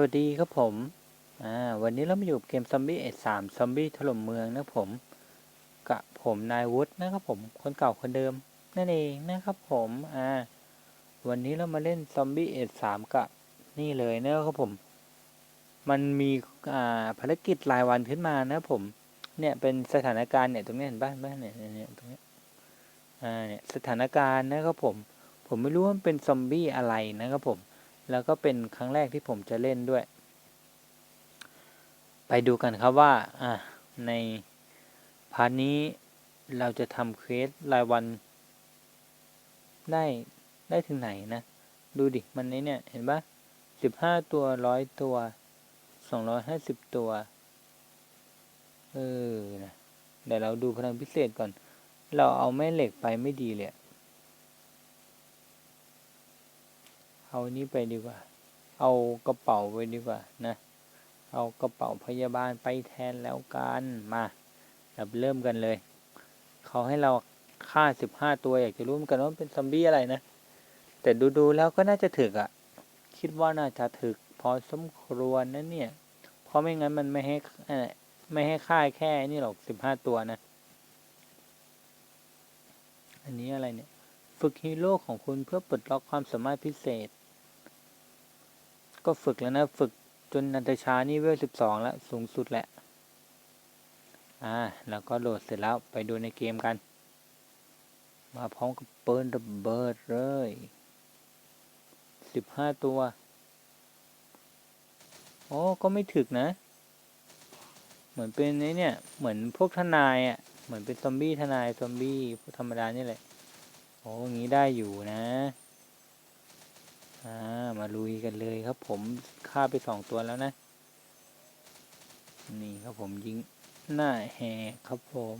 วัสดีครับผม อ่า วันนี้เรามาอยู่เกมซอมบี้เอสามซอมบี้ถล่มเมืองนะผม กับผมนายวุฒินะครับผม คนเก่าคนเดิม นั่นเองนะครับผม อ่า วันนี้เรามาเล่นซอมบี้เอสามกับนี่เลยนะครับผม มันมี อ่า ภารกิจรายวันขึ้นมานะผม เนี่ย เป็นสถานการณ์เนี่ย ตรงนี้เห็นบ้านบ้านเนี่ยเนี่ยตรงนี้ อ่า เนี่ย สถานการณ์นะครับผม ผมไม่รู้ว่ามันเป็นซอมบี้อะไรนะครับผม แล้วก็เป็นครั้งแรกที่ผมจะเล่นด้วย ไปดูกันครับว่าอะในพาร์ทนี้เราจะทำเควสรายวันได้ได้ถึงไหนนะ ดูดิ มันนี้เนี่ย เห็นปะสิบห้าตัวร้อยตัวสองร้อยห้าสิบตัว เออนะเดี๋ยวเราดูพลังพิเศษก่อน เราเอาแม่เหล็กไปไม่ดีเลยอะ เอานี้ไปดีกว่า เอากระเป๋าไปดีกว่านะ เอากระเป๋าพยาบาลไปแทนแล้วกันมาเราเริ่มกันเลย เขาให้เราฆ่าสิบห้าตัวอยากจะรู้เหมือนกันว่าเป็นซอมบี้อะไรนะ แต่ดูๆแล้วก็น่าจะถึกอะ่ะ คิดว่าน่าจะถึก พอสมควรนะเนี่ย เพราะไม่งั้นมันไม่ให้ไม่ให้ค่าแค่นี่หรอกสิบห้าตัวนะ อันนี้อะไรเนี่ย ฝึกฮีโร่ของคุณเพื่อปลดล็อกความสามารถพิเศษ ก็ฝึกแล้วนะ ฝึกจนนันทชานี่เวลสิบสองแล้ว สูงสุดแหละ อ่า แล้วก็โหลดเสร็จแล้วไปดูในเกมกัน มาพร้อมกับเปิลระเบิดเลยสิบห้าตัว โอ้ก็ไม่ถึกนะ เหมือนเป็นไอ้เนี่ย เหมือนพวกทนายอะ เหมือนเป็นซอมบี้ทนาย ซอมบี้พวกธรรมดานี่แหละ โอ้งี้ได้อยู่นะ อ่ามาลุยกันเลยครับผมฆ่าไปสองตัวแล้วนะ นี่ครับผมยิงหน้าแหกครับผม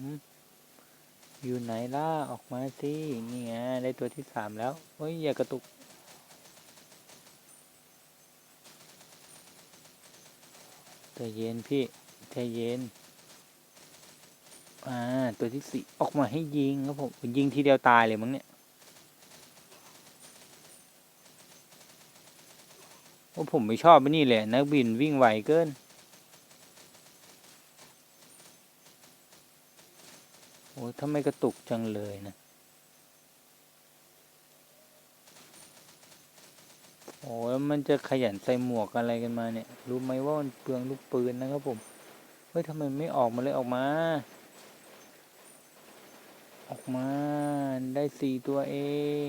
อยู่ไหนล่ะออกมาสินี่ไงได้ตัวที่สามแล้วเฮ้ยอย่ากระตุกใจเย็นพี่ใจเย็นอ่าตัวที่สี่ออกมาให้ยิงครับผมยิงทีเดียวตายเลยมั้งเนี่ย โอ้ผมไม่ชอบไอ้นี่เลยนักบินวิ่งไวเกิน โอ้ทำไมกระตุกจังเลยนะ โอ้ยมันจะขยันใส่หมวกอะไรกันมาเนี่ย รู้ไหมว่ามันเปลืองลูกปืนนะครับผม เฮ้ยทำไมไม่ออกมาเลยออกมา ออกมาได้สี่ตัวเอง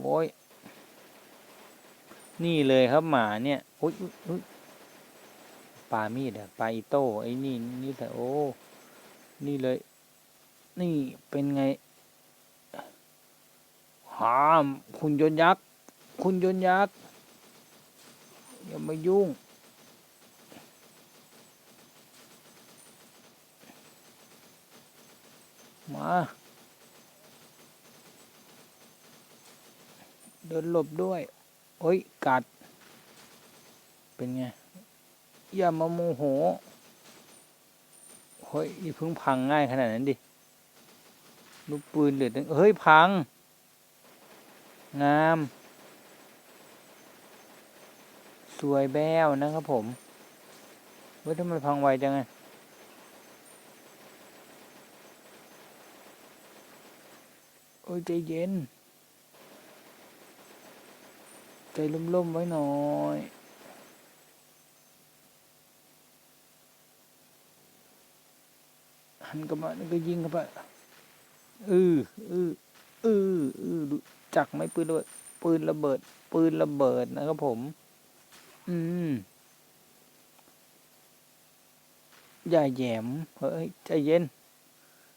โว้ย นี่เลยครับหมาเนี่ยโอ๊ยอุ๊ยอุ๊ยปลามีดอะปลาอีโต้ไอ้นี่นี่แต่โอ้ นี่เลย นี่เป็นไงหามคุณยนยักษ์ คุณยนยักษ์ อย่ามายุ่ง มา เดินหลบด้วย โอ้ยกัด เป็นไง อย่ามาโมโหเฮ้ยนี่เพิ่งพังง่ายขนาดนั้นดิลูกปืนเหลือตั้งเฮ้ย พัง งาม สวยแบ้วนะครับผมเฮ้ยทำไมพังไวจังไงโอ้ยใจเย็น ใจลุ่มๆไว้หน่อยหันกลับมาแล้วก็ยิงเข้าไปอืออืออืออือจักไหมปืนระเบิด ปืนระเบิด ปืนระเบิดนะครับผม อืมอย่าแหยมเฮ้ยใจเย็น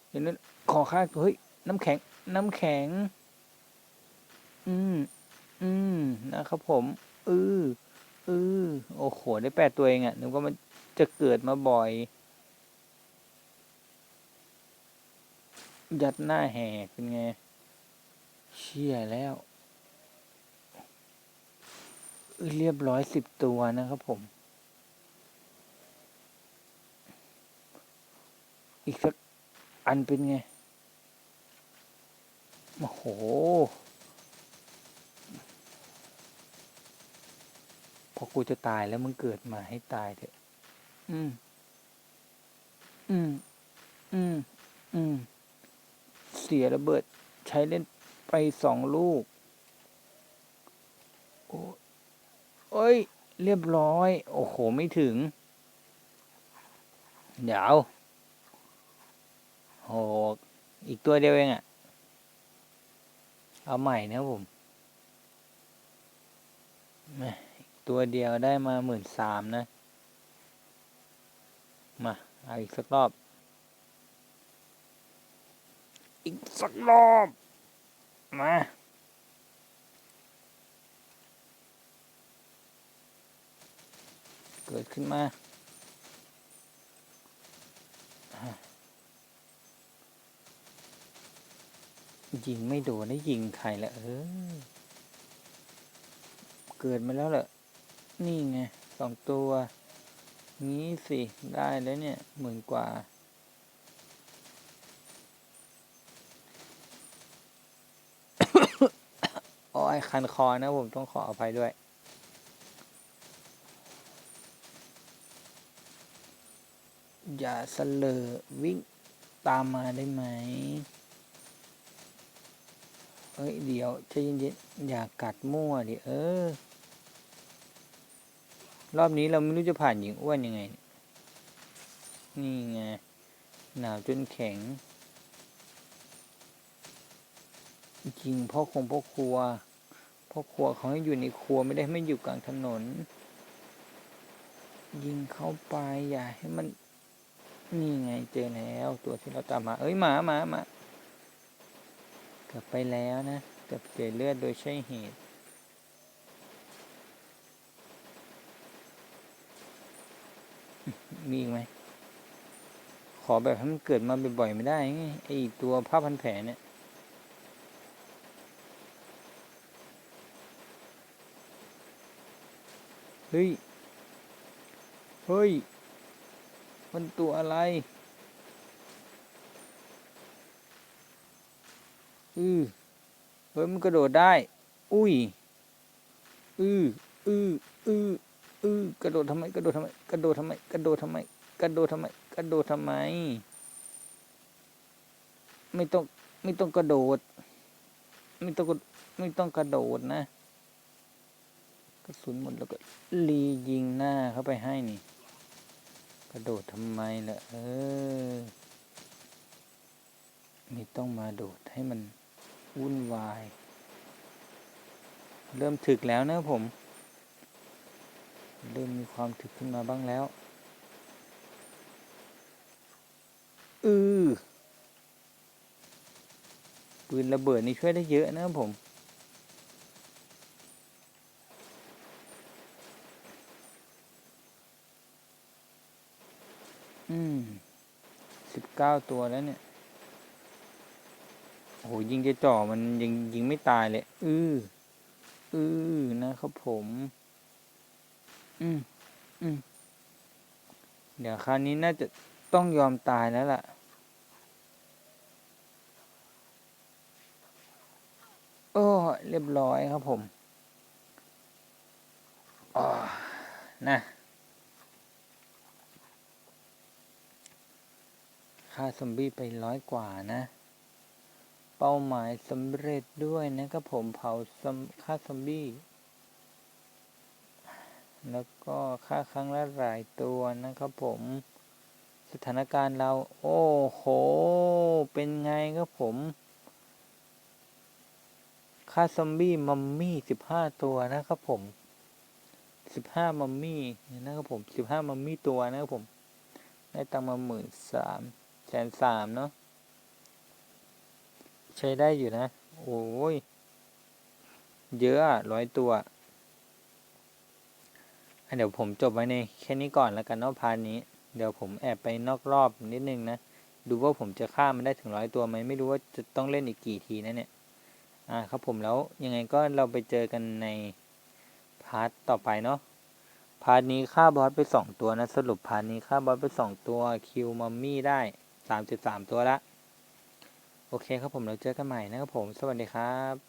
เดี๋ยวนั้นขอค่าเฮ้ยน้ำแข็ง น้ำแข็ง อืม อืมนะครับผม อืออือโอ้โห ได้แปดตัวเองอะ่ะนึกว่ามันจะเกิดมาบ่อย ยัดหน้าแหกเป็นไง เชี่ยแล้วเอ้ยเรียบร้อยสิบตัวนะครับผม อีกสักอันเป็นไง โอ้โห อกูจะตายแล้วมึงเกิดมาให้ตายเถอะ อืม อืม อืม อืม เสียระเบิด ใช้เล่นไปสองลูก โอ้เอ้ย เรียบร้อย โอ้โห ไม่ถึง เดี๋ยวโหอีกตัวเดียวเองอะ่ะเอาใหม่นะผมแหม่อีก ตัวเดียวได้มาหมื่นสามนะ มา เอาอีกสักรอบ อีกสักรอบ มาเกิดขึ้นมา ยิงไม่โดนได้ยิงใครละเออ เกิดมาแล้วเหรอ นี่ไงสองตัวงี้สิได้แล้วเนี่ยหมื่นกว่า โอ้ยคันคอนะผมต้องขออภัยด้วยอย่าเสลอวิ่งตามมาได้ไหม เอ้ย เดี๋ยวใจเย็นๆอย่ากัดมั่วดิเออ รอบนี้เราไม่รู้จะผ่านหญิงอ้วนยังไง นี่ไง หนาวจนแข็ง จริงพ่อคงพ่อครัว พ่อครัวเขาให้อยู่ในครัวไม่ได้ไม่อยู่กลางถนน ยิงเข้าไปอย่าให้มัน นี่ไงเจอแล้ว ตัวที่เราตามมา เอ้ยหมาหมาหมากลับไปแล้วนะเกับเสียเลือดโดยใช่เหตุ มีอีกไหม ขอแบบให้มันเกิดมาบ่อยๆไม่ได้ไงไอตัวผ้าพันแผลเนี่ยเฮ้ย เฮ้ย มันตัวอะไร อือเฮ้ย มันกระโดดได้ อุ้ย อืออืออือ อือกระโดดทำไมกระโดดทำไมกระโดดทำไมกระโดดทำไมกระโดดทำไมกระโดดทำไม ไม่ต้องไม่ต้องกระโดด ไม่ต้องไม่ต้องกระโดดนะกระสุนหมดแล้วก็รียิงหน้าเข้าไปให้นี่ กระโดดทำไมล่ะเออไม่ต้องมาโดดให้มันวุ่นวาย เริ่มถึกแล้วนะผม เริ่มมีความถึกขึ้นมาบ้างแล้วอือปืนระเบิดนี่ช่วยได้เยอะนะผม อืมสิบเก้าตัวแล้วเนี่ยโอ้โหยิงจะจ่อมันยิงยิงไม่ตายเลย อือ อือนะครับผม อืม อืม เดี๋ยวคราวนี้น่าจะต้องยอมตายแล้วล่ะ โอ้เรียบร้อยครับผมอ๋อนะค่าซอมบี้ไปร้อยกว่านะ เป้าหมายสำเร็จด้วยนะครับผมเผาซอมค่าซอมบี้ แล้วก็ค่าครั้งละหลายตัวนะครับผม สถานการณ์เรา โอ้โห เป็นไงครับผม ค่าซอมบี้มัมมี่สิบห้าตัวนะครับผมสิบห้ามัมมี่นะครับผมสิบห้ามัมมี่ตัวนะครับผม ได้ตังมาหมื่นสามแสนสามเนาะใช้ได้อยู่นะ โอ้ย เยอะร้อยตัว เดี๋ยวผมจบไว้ในแค่นี้ก่อนแล้วกันเนาะพาร์ทนี้ เดี๋ยวผมแอบไปนอกรอบนิดนึงนะ ดูว่าผมจะฆ่ามันได้ถึงร้อยตัวไหมไม่รู้ว่าจะต้องเล่นอีกกี่ทีนะเนี่ย อ่าครับผมแล้วยังไงก็เราไปเจอกันในพาร์ทต่อไปเนาะ พาร์ทนี้ฆ่าบอสไปสองตัวนะ สรุปพาร์ทนี้ฆ่าบอสไปสองตัวคิวมัมมี่ได้สามจุดสามตัวละ โอเคครับผมเราเจอกันใหม่นะครับผม สวัสดีครับ